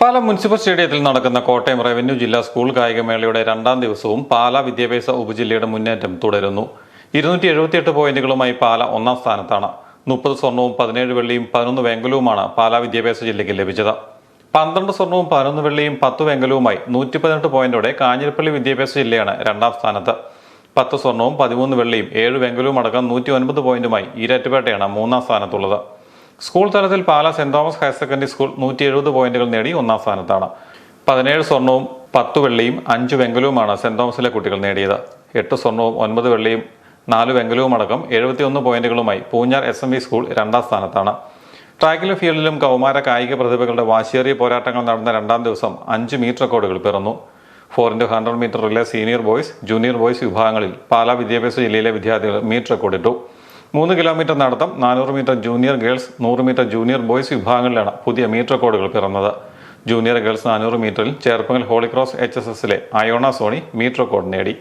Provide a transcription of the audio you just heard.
പാല municipal സ്റ്റേഡിയത്തിൽ നടക്കുന്ന Kottayam revenue ജില്ലാ സ്കൂൾ കായികമേളയുടെ രണ്ടാം ദിവസവും പാല വിദ്യാഭ്യാസ ഉപജില്ലയുടെ മുന്നേറ്റം തുടരുന്നു. ഇരുന്നൂറ്റി എഴുപത്തിയെട്ട് പോയിന്റുകളുമായി പാല ഒന്നാം സ്ഥാനത്താണ്. മുപ്പത് സ്വർണവും പതിനേഴ് വെള്ളിയും പതിനൊന്ന് വെങ്കലവുമാണ് പാല വിദ്യാഭ്യാസ ജില്ലയ്ക്ക് ലഭിച്ചത്. പന്ത്രണ്ട് സ്വർണവും പതിനൊന്ന് വെള്ളിയും പത്ത് വെങ്കലവുമായി നൂറ്റി പതിനെട്ട് പോയിന്റോടെ കാഞ്ഞിരപ്പള്ളി വിദ്യാഭ്യാസ ജില്ലയാണ് രണ്ടാം സ്ഥാനത്ത്. പത്ത് സ്വർണവും പതിമൂന്ന് വെള്ളിയും ഏഴ് വെങ്കലവും അടക്കം നൂറ്റി ഒൻപത് പോയിന്റുമായി ഈരാറ്റുപേട്ടയാണ് മൂന്നാം സ്ഥാനത്തുള്ളത്. സ്കൂൾ തലത്തിൽ Pala saint Thomas higher secondary school നൂറ്റി എഴുപത് പോയിന്റുകൾ നേടി ഒന്നാം സ്ഥാനത്താണ്. പതിനേഴ് സ്വർണവും പത്ത് വെള്ളിയും അഞ്ച് വെങ്കലവുമാണ് സെന്റ് തോമസിലെ കുട്ടികൾ നേടിയത്. എട്ട് സ്വർണവും ഒൻപത് വെള്ളിയും നാല് വെങ്കലവും അടക്കം എഴുപത്തിയൊന്ന് പോയിന്റുകളുമായി Poonjar S M V school രണ്ടാം സ്ഥാനത്താണ്. ട്രാക്കിലും ഫീൽഡിലും കൗമാര കായിക പ്രതിഭകളുടെ വാശിയേറിയ പോരാട്ടങ്ങൾ നടന്ന രണ്ടാം ദിവസം അഞ്ച് മീറ്റർ റെക്കോർഡുകൾ പിറന്നു. Four into hundred metre relay senior boys junior boys വിഭാഗങ്ങളിൽ പാലാ വിദ്യാഭ്യാസ ജില്ലയിലെ വിദ്യാർത്ഥികൾ മീറ്റ് റെക്കോർഡിട്ടു. മൂന്ന് കിലോമീറ്റർ നടത്തം നാനൂറ് മീറ്റർ ജൂനിയർ ഗേൾസ് നൂറ് മീറ്റർ ജൂനിയർ ബോയ്സ് വിഭാഗങ്ങളിലാണ് പുതിയ മീറ്റർ റെക്കോർഡുകൾ പിറന്നത്. ജൂനിയർ ഗേൾസ് നാനൂറ് മീറ്ററിൽ ചേർപ്പങ്ങൽ ഹോളിക്രോസ് എച്ച് എസ് എസിലെ അയോണ സോണി മീറ്റർ റെക്കോർഡ് നേടി.